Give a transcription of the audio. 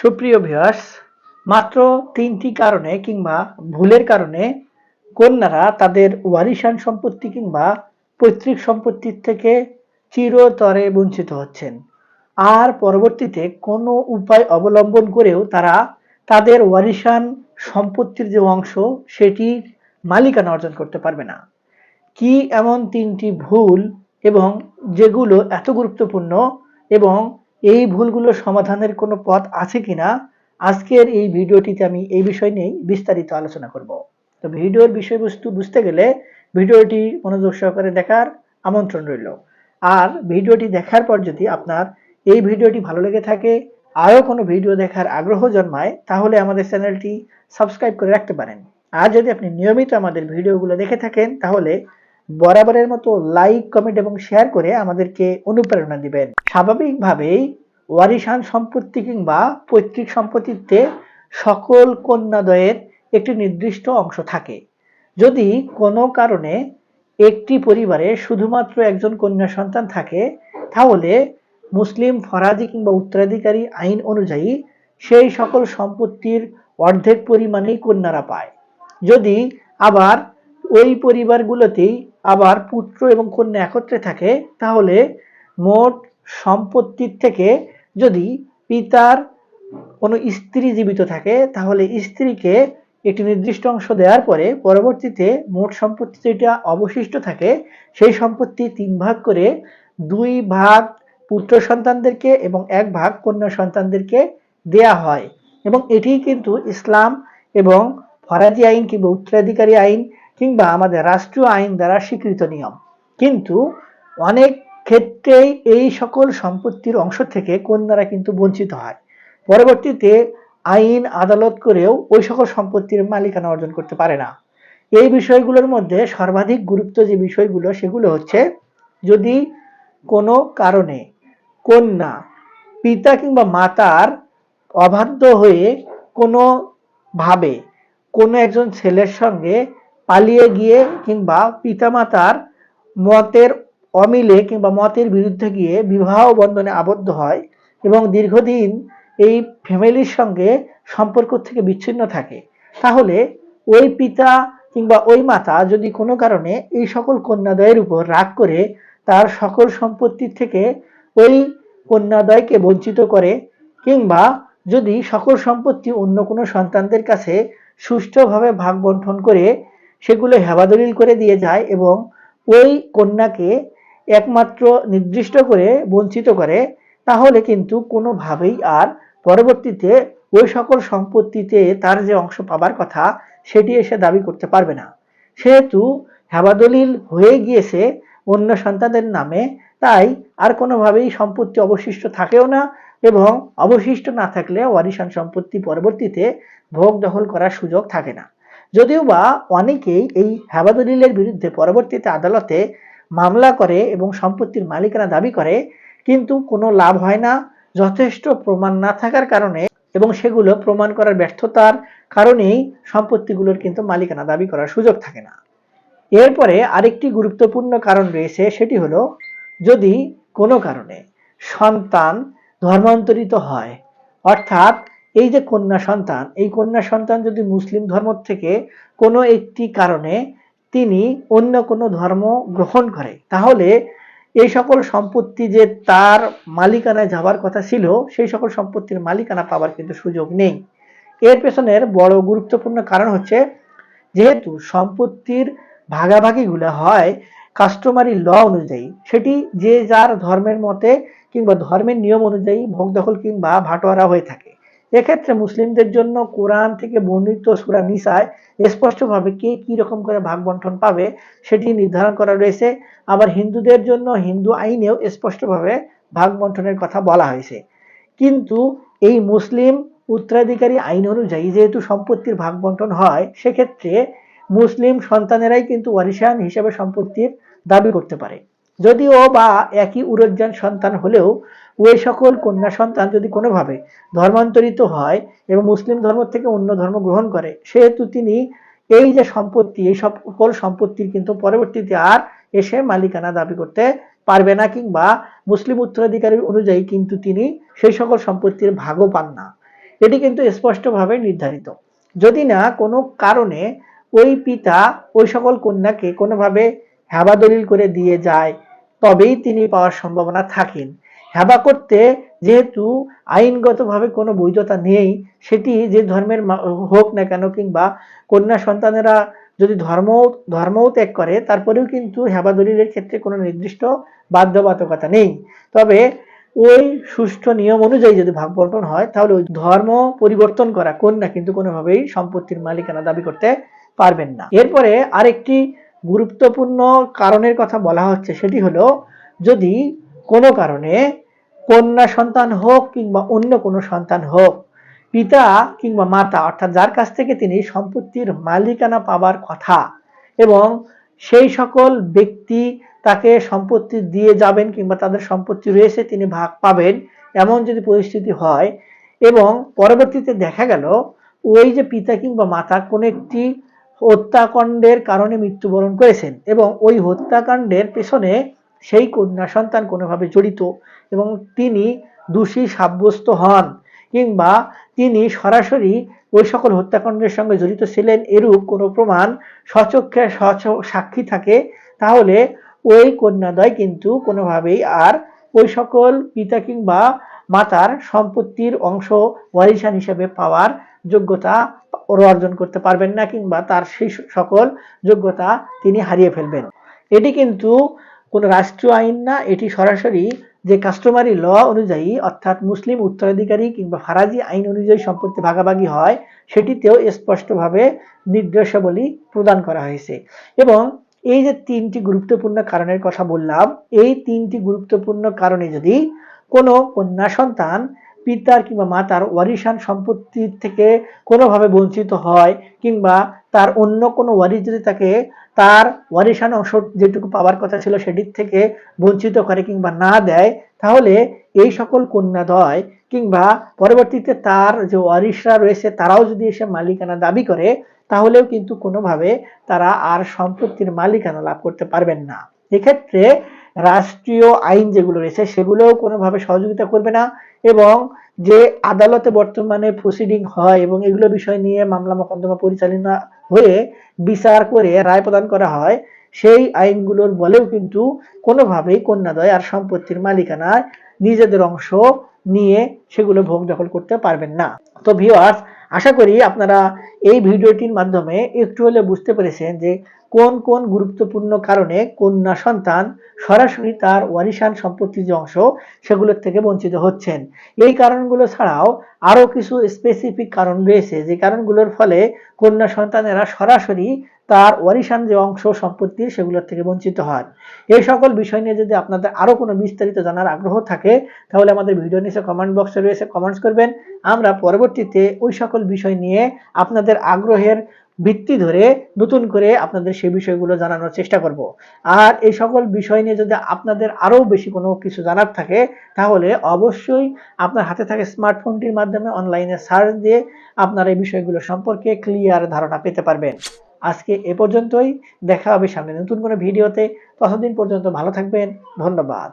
সুপ্রিয় ভিউয়ার্স মাত্র তিনটি কারণে কিংবা ভুলের কারণে কন্যারা তাদের ওয়ারিশান সম্পত্তি কিংবা পৈতৃক সম্পত্তির থেকে চিরতরে বঞ্চিত হচ্ছেন। আর পরবর্তীতে কোনো উপায় অবলম্বন করেও তারা তাদের ওয়ারিশান সম্পত্তির যে অংশ, সেটির মালিকানা অর্জন করতে পারবে না। কি এমন তিনটি ভুল এবং যেগুলো এত গুরুত্বপূর্ণ এবং এই ভুলগুলো সমাধানের কোনো পথ আছে কিনা? আজকের এই ভিডিওটিতে আমি এই বিষয় নিয়েই বিস্তারিত আলোচনা করব। তো ভিডিওর বিষয়বস্তু বুঝতে গেলে ভিডিওটি মনোযোগ সহকারে দেখার আমন্ত্রণ রইল। আর ভিডিওটি দেখার পর যদি আপনার এই ভিডিওটি ভালো লেগে থাকে, আরও কোনো ভিডিও দেখার আগ্রহ জন্মায়, তাহলে আমাদের চ্যানেলটি সাবস্ক্রাইব করে রাখতে পারেন। আর যদি আপনি নিয়মিত আমাদের ভিডিওগুলো দেখে থাকেন, তাহলে বরাবরের মতো লাইক কমেন্ট এবং শেয়ার করে আমাদেরকে অনুপ্রেরণা দিবেন। স্বাভাবিকভাবেই ওয়ারিশান সম্পত্তি কিংবা পৈতৃক সম্পত্তিতে সকল কন্যাদয়ের একটি নির্দিষ্ট অংশ থাকে। যদি কোনো কারণে একটি পরিবারে শুধুমাত্র একজন কন্যা সন্তান থাকে, তাহলে মুসলিম ফরাজি কিংবা উত্তরাধিকারী আইন অনুযায়ী সেই সকল সম্পত্তির অর্ধেক পরিমাণেই কন্যারা পায়। যদি আবার ওই পরিবারগুলোতেই আবার পুত্র এবং কন্যা একত্রে থাকে, তাহলে মোট সম্পত্তির থেকে যদি পিতার কোনো স্ত্রী জীবিত থাকে, তাহলে স্ত্রীকে একটি নির্দিষ্ট অংশ দেওয়ার পরে পরবর্তীতে মোট সম্পত্তি যেটা অবশিষ্ট থাকে, সেই সম্পত্তি তিন ভাগ করে দুই ভাগ পুত্র সন্তানদেরকে এবং এক ভাগ কন্যা সন্তানদেরকে দেয়া হয়। এবং এটি কিন্তু ইসলাম এবং ফরাজি আইন কিংবা উত্তরাধিকারী আইন কিংবা আমাদের রাষ্ট্রীয় আইন দ্বারা স্বীকৃত নিয়ম। কিন্তু অনেক ক্ষেত্রেই এই সকল সম্পত্তির অংশ থেকে কন্যারা কিন্তু বঞ্চিত হয়। পরবর্তীতে আইন, আদালত করেও ওই সকল সম্পত্তির মালিকানা অর্জন করতে পারে না। এই বিষয়গুলোর মধ্যে সর্বাধিক গুরুত্ব যে বিষয়গুলো, সেগুলো হচ্ছে যদি কোনো কারণে কন্যা, পিতা কিংবা মাতার অবাধ্য হয়ে কোনো ভাবে কোনো একজন ছেলের সঙ্গে পালিয়ে গিয়ে কিংবা পিতামাতার মতের অমিলে কিংবা মতের বিরুদ্ধে গিয়ে বিবাহ বন্ধনে আবদ্ধ হয় এবং দীর্ঘদিন এই ফ্যামিলির সঙ্গে সম্পর্ক থেকে বিচ্ছিন্ন থাকে। তাহলে ওই পিতা কিংবা ওই মাতা যদি কোনো কারণে এই সকল কন্যাদয়ের উপর রাগ করে, তার সকল সম্পত্তি থেকে ওই কন্যাদয়কে বঞ্চিত করে কিংবা যদি সকল সম্পত্তি অন্য কোনো সন্তানদের কাছে সুষ্ঠুভাবে ভাগ বন্টন করে সেগুলো হেবাদলিল করে দিয়ে যায় এবং ওই কন্যাকে একমাত্র নির্দিষ্ট করে বঞ্চিত করে, তাহলে কিন্তু কোনোভাবেই আর পরবর্তীতে ওই সকল সম্পত্তিতে তার যে অংশ পাবার কথা, সেটি এসে দাবি করতে পারবে না। সেহেতু হেবাদলিল হয়ে গিয়েছে অন্য সন্তানদের নামে, তাই আর কোনোভাবেই সম্পত্তি অবশিষ্ট থাকেও না এবং অবশিষ্ট না থাকলে ওয়ারিশান সম্পত্তি পরবর্তীতে ভোগ দখল করার সুযোগ থাকে না। যদিও বা অনেকেই এই হেবাদলিলের বিরুদ্ধে পরবর্তীতে আদালতে মামলা করে এবং সম্পত্তির মালিকানা দাবি করে, কিন্তু কোনো লাভ হয় না, যথেষ্ট প্রমাণ না থাকার কারণে এবং সেগুলো প্রমাণ করার ব্যর্থতার কারণেই সম্পত্তিগুলোর কিন্তু মালিকানা দাবি করার সুযোগ থাকে না। এরপরে আরেকটি গুরুত্বপূর্ণ কারণ রয়েছে, সেটি হলো যদি কোনো কারণে সন্তান ধর্মান্তরিত হয়, অর্থাৎ এই যে কন্যা সন্তান, এই কন্যা সন্তান যদি মুসলিম ধর্ম থেকে কোনো একটি কারণে তিনি অন্য কোনো ধর্ম গ্রহণ করে, তাহলে এই সকল সম্পত্তি যে তার মালিকানায় যাবার কথা ছিল, সেই সকল সম্পত্তির মালিকানা পাবার কিন্তু সুযোগ নেই। এর পেছনের বড় গুরুত্বপূর্ণ কারণ হচ্ছে, যেহেতু সম্পত্তির ভাগাভাগিগুলো হয় কাস্টমারি ল অনুযায়ী, সেটি যে যার ধর্মের মতে কিংবা ধর্মের নিয়ম অনুযায়ী ভোগ দখল কিংবা ভাটোয়ারা হয়ে থাকে। এক্ষেত্রে মুসলিমদের জন্য কোরআন থেকে বর্ণিত সুরা নিসায় স্পষ্টভাবে কে কি রকম করে ভাগ বন্টন পাবে সেটি নির্ধারণ করা রয়েছে। আবার হিন্দুদের জন্য হিন্দু আইনেও স্পষ্টভাবে ভাগ বন্টনের কথা বলা হয়েছে। কিন্তু এই মুসলিম উত্তরাধিকারী আইন অনুযায়ী যেহেতু সম্পত্তির ভাগ বন্টন হয়, সেক্ষেত্রে মুসলিম সন্তানেরাই কিন্তু ওয়ারিশান হিসেবে সম্পত্তির দাবি করতে পারে। যদিও বা একই উরজ্জান সন্তান হলেও ওই সকল কন্যা সন্তান যদি কোনোভাবে ধর্মান্তরিত হয় এবং মুসলিম ধর্ম থেকে অন্য ধর্ম গ্রহণ করে, সেহেতু তিনি এই যে সম্পত্তি, এই সকল সম্পত্তির কিন্তু পরবর্তীতে আর এসে মালিকানা দাবি করতে পারবে না কিংবা মুসলিম উত্তরাধিকারীর অনুযায়ী কিন্তু তিনি সেই সকল সম্পত্তির ভাগও পান না। এটি কিন্তু স্পষ্টভাবে নির্ধারিত। যদি না, কোনো কারণে ওই পিতা ওই সকল কন্যাকে কোনোভাবে হেবা দলিল করে দিয়ে যায় তবেই তিনি পাওয়ার সম্ভাবনা থাকেন। হেবা করতে যেহেতু আইনগতভাবে কোনো বৈধতা নেই, সেটি যে ধর্মের হোক না কেন কিংবা কন্যা সন্তানেরা যদি ধর্ম ধর্মও ত্যাগ করে, তারপরেও কিন্তু হেবা দলিলের ক্ষেত্রে কোনো নির্দিষ্ট বাধ্যবাধকতা নেই। তবে ওই সুষ্ঠু নিয়ম অনুযায়ী যদি ভাগ বন্টন হয়, তাহলে ওই ধর্ম পরিবর্তন করা কন্যা কিন্তু কোনোভাবেই সম্পত্তির মালিকানা দাবি করতে পারবেন না। এরপরে আরেকটি গুরুত্বপূর্ণ কারণের কথা বলা হচ্ছে সেটি হলো, যদি কোনো কারণে কন্যা সন্তান হোক কিংবা অন্য কোনো সন্তান হোক, পিতা কিংবা মাতা, অর্থাৎ যার কাছ থেকে তিনি সম্পত্তির মালিকানা পাবার কথা এবং সেই সকল ব্যক্তি তাকে সম্পত্তি দিয়ে যাবেন কিংবা তাদের সম্পত্তি রয়েছে তিনি ভাগ পাবেন, এমন যদি পরিস্থিতি হয় এবং পরবর্তীতে দেখা গেল, ওই যে পিতা কিংবা মাতা কোন একটি হত্যাকাণ্ডের কারণে মৃত্যুবরণ করেছেন এবং ওই হত্যাকাণ্ডের পেছনে সেই কন্যা সন্তান কোনোভাবে জড়িত এবং তিনি দোষী সাব্যস্ত হন কিংবা তিনি সরাসরি ওই সকল হত্যাকাণ্ডের সঙ্গে জড়িত ছিলেন এরূপ কোনো প্রমাণ সচক্ষে সচ- সাক্ষী থাকে, তাহলে ওই কন্যাদ্বয় কিন্তু কোনোভাবেই আর ওই সকল পিতা কিংবা মাতার সম্পত্তির অংশ ওয়ারিশান হিসেবে পাওয়ার যোগ্যতা অর্জন করতে পারবেন না কিংবা তার সেই সকল যোগ্যতা তিনি হারিয়ে ফেলবেন। এটি কিন্তু কোনো রাষ্ট্রীয় আইন না, এটি সরাসরি যে কাস্টমারি ল অনুযায়ী, অর্থাৎ মুসলিম উত্তরাধিকারী কিংবা ফারাজি আইন অনুযায়ী সম্পত্তি ভাগাভাগি হয়, সেটিতেও স্পষ্টভাবে নির্দেশাবলী প্রদান করা হয়েছে। এবং এই যে তিনটি গুরুত্বপূর্ণ কারণের কথা বললাম, এই তিনটি গুরুত্বপূর্ণ কারণে যদি কোনো কন্যা সন্তান পিতার কিংবা মাতার ওয়ারিশান সম্পত্তির থেকে কোনোভাবে বঞ্চিত হয় কিংবা তার অন্য কোনো ওয়ারিশ যদি তাকে তার ওয়ারিশান অংশ যেটুকু পাওয়ার কথা ছিল সেটির থেকে বঞ্চিত করে কিংবা না দেয়, তাহলে এই সকল কন্যাদ্বয় কিংবা পরবর্তীতে তার যে ওয়ারিশরা রয়েছে তারাও যদি এসে মালিকানা দাবি করে, তাহলেও কিন্তু কোনোভাবে তারা আর সম্পত্তির মালিকানা লাভ করতে পারবেন না। এক্ষেত্রে রাষ্ট্রীয় আইন যেগুলো রয়েছে সেগুলোও কোনোভাবে সহযোগিতা করবে না এবং যে আদালতে বর্তমানে প্রসিডিং হয় এবং এগুলো বিষয় নিয়ে মামলা মোকদ্দমা পরিচালনা হয়ে বিচার করে রায় প্রদান করা হয়, সেই আইনগুলোর বলেও কিন্তু কোনোভাবেই কন্যাদয় আর সম্পত্তির মালিকানায় নিজেদের অংশ নিয়ে সেগুলো ভোগ দখল করতে পারবেন না। তো ভিউয়ার্স আশা করি আপনারা এই ভিডিওটির মাধ্যমে একটু হলে বুঝতে পেরেছেন যে কোন কোন গুরুত্বপূর্ণ কারণে কন্যা সন্তান সরাসরি তার ওয়ারিশান সম্পত্তির যে অংশ সেগুলোর থেকে বঞ্চিত হচ্ছেন। এই কারণগুলো ছাড়াও আরও কিছু স্পেসিফিক কারণ রয়েছে। যে কারণগুলোর ফলে কন্যা সন্তানেরা সরাসরি তার ওয়ারিশান যে অংশ সম্পত্তির সেগুলোর থেকে বঞ্চিত হন। এই সকল বিষয় নিয়ে যদি আপনাদের আরও কোনো বিস্তারিত জানার আগ্রহ থাকে, তাহলে আমাদের ভিডিও নিচে কমেন্ট বক্সে রয়েছে কমেন্টস করবেন। আমরা পরবর্তীতে ওই সকল বিষয় নিয়ে আপনাদের আগ্রহের ভিত্তি ধরে নতুন করে আপনাদের সেই বিষয়গুলো জানানোর চেষ্টা করব। আর এই সকল বিষয় নিয়ে যদি আপনাদের আরও বেশি কোনো কিছু জানার থাকে, তাহলে অবশ্যই আপনার হাতে থাকে স্মার্টফোনটির মাধ্যমে অনলাইনে সার্চ দিয়ে আপনার এই বিষয়গুলো সম্পর্কে ক্লিয়ার ধারণা পেতে পারবেন। আজকে এ পর্যন্তই। দেখা হবে সামনে নতুন কোনো ভিডিওতে। ততদিন পর্যন্ত ভালো থাকবেন। ধন্যবাদ।